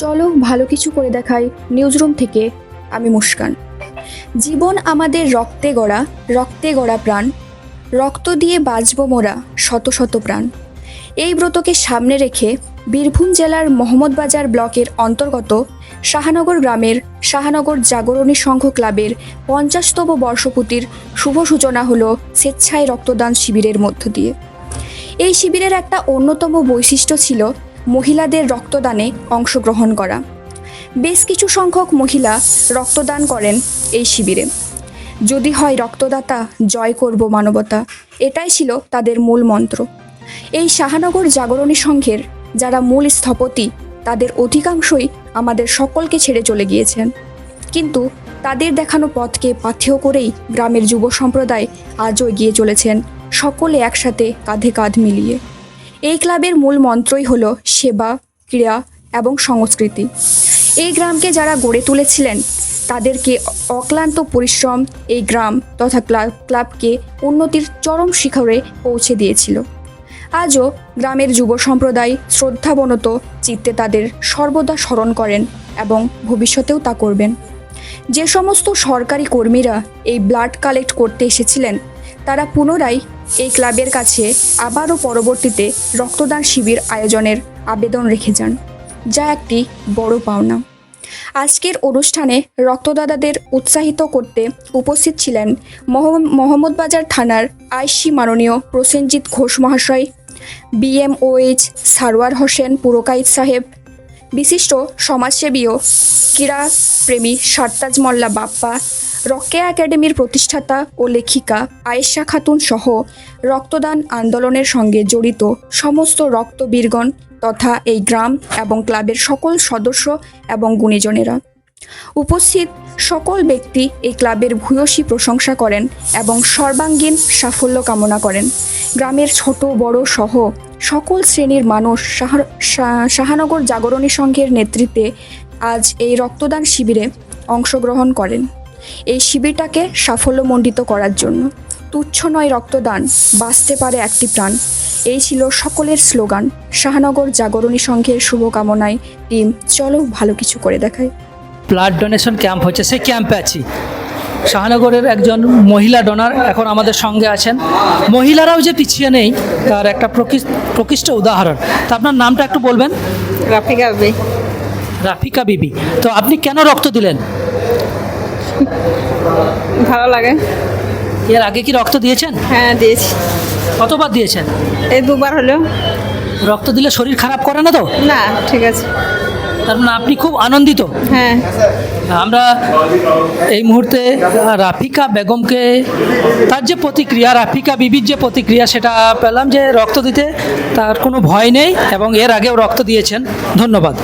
চলো ভালো কিছু করে দেখাই নিউজরুম থেকে। আমি মুস্কান। জীবন আমাদের রক্তে গড়া রক্তে গড়া প্রাণ। রক্ত দিয়ে বাঁচব মোরা শত শত প্রাণ। এই ব্রতকে সামনে রেখে বীরভূম জেলার মোহাম্মদবাজার ব্লকের অন্তর্গত শাহানগর গ্রামের শাহানগর জাগরণী সংঘ ক্লাবের পঞ্চাশতম বর্ষপূর্তির শুভ সূচনা হলো স্বেচ্ছায় রক্তদান শিবিরের মধ্য দিয়ে। এই শিবিরের একটা অন্যতম বৈশিষ্ট্য ছিল মহিলাদের রক্তদানে অংশগ্রহণ করা। বেশ কিছু সংখ্যক মহিলা রক্তদান করেন এই শিবিরে। যদি হয় রক্তদাতা, জয় করব মানবতা, এটাই ছিল তাদের মূল মন্ত্র। এই শাহানগর জাগরণী সংঘের যারা মূল স্থপতি, তাদের অধিকাংশই আমাদের সকলকে ছেড়ে চলে গিয়েছেন। কিন্তু তাদের দেখানো পথকে পাথেয় করেই গ্রামের যুব সম্প্রদায় আজও এগিয়ে চলেছেন, সকলে একসাথে কাঁধে কাঁধ মিলিয়ে। এই ক্লাবের মূল মন্ত্রই হলো সেবা ক্রীড়া এবং সংস্কৃতি। এই গ্রামকে যারা গড়ে তুলেছিলেন, তাদেরকে অক্লান্ত পরিশ্রম এই গ্রাম তথা ক্লাব ক্লাবকে উন্নতির চরম শিখরে পৌঁছে দিয়েছিল। আজও গ্রামের যুব সম্প্রদায় শ্রদ্ধাবনত চিত্তে তাদের সর্বদা স্মরণ করেন এবং ভবিষ্যতেও তা করবেন। যে সমস্ত সরকারি কর্মীরা এই ব্লাড কালেক্ট করতে এসেছিলেন, তারা পুনরায় এই ক্লাবের কাছে আবারও পরবর্তীতে রক্তদান শিবির আয়োজনের আবেদন রেখে যান, যা একটি বড় পাওনা। আজকের অনুষ্ঠানে রক্তদাতাদের উৎসাহিত করতে উপস্থিত ছিলেন মহ- মোহাম্মদবাজার থানার আইসি মাননীয় প্রসেনজিৎ ঘোষ মহাশয়, বিএমওএইচ সারওয়ার হোসেন পুরকাইত সাহেব, বিশিষ্ট সমাজসেবী ও ক্রীড়াপ্রেমী সারতাজ মোল্লা বাপ্পা রকেয়া একাডেমির প্রতিষ্ঠাতা ও লেখিকা আয়েশা খাতুন সহ রক্তদান আন্দোলনের সঙ্গে জড়িত সমস্ত রক্তবীরগণ তথা এই গ্রাম এবং ক্লাবের সকল সদস্য এবং গুণীজনেরা। উপস্থিত সকল ব্যক্তি এই ক্লাবের ভূয়সী প্রশংসা করেন এবং সর্বাঙ্গীন সাফল্য কামনা করেন। গ্রামের ছোট, বড় সহ সকল শ্রেণির মানুষ শাহ- শাহানগর জাগরণী সংঘের নেতৃত্বে আজ এই রক্তদান শিবিরে অংশগ্রহণ করেন। এই শিবিরটাকে সাফল্যমণ্ডিত করার জন্য। তুচ্ছ নয় রক্তদান বাঁচতে পারে একটি প্রাণ। এই ছিল সকলের স্লোগান। শাহনগর জাগরণী সংঘের শুভকামনায় টিম চলো ভালো কিছু করে দেখায় ব্লাড ডোনেশন ক্যাম্প হচ্ছে সেই ক্যাম্পে আছি। শাহনগরের একজন মহিলা ডোনার এখন আমাদের সঙ্গে আছেন। মহিলারাও যে পিছিয়ে নেই তার একটা প্রকৃ- প্রকৃষ্ট উদাহরণ। তা আপনার নামটা একটু বলবেন? রাফিকা বে রাফিকা বিবি। তো আপনি কেন রক্ত দিলেন? ভালো লাগে। এর আগে কি রক্ত দিয়েছেন? হ্যাঁ দিয়েছি। কতবার দিয়েছেন? এই দুবার হলো। রক্ত দিলে শরীর খারাপ করে না তো? না ঠিক আছে। তার মানে আপনি খুব আনন্দিত? হ্যাঁ। আমরা এই মুহূর্তে রাফিকা বেগমকে তার যে প্রতিক্রিয়া রাফিকা বিবির যে প্রতিক্রিয়া সেটা পেলাম যে রক্ত দিতে তার কোনো ভয় নেই এবং এর আগেও রক্ত দিয়েছেন। ধন্যবাদ।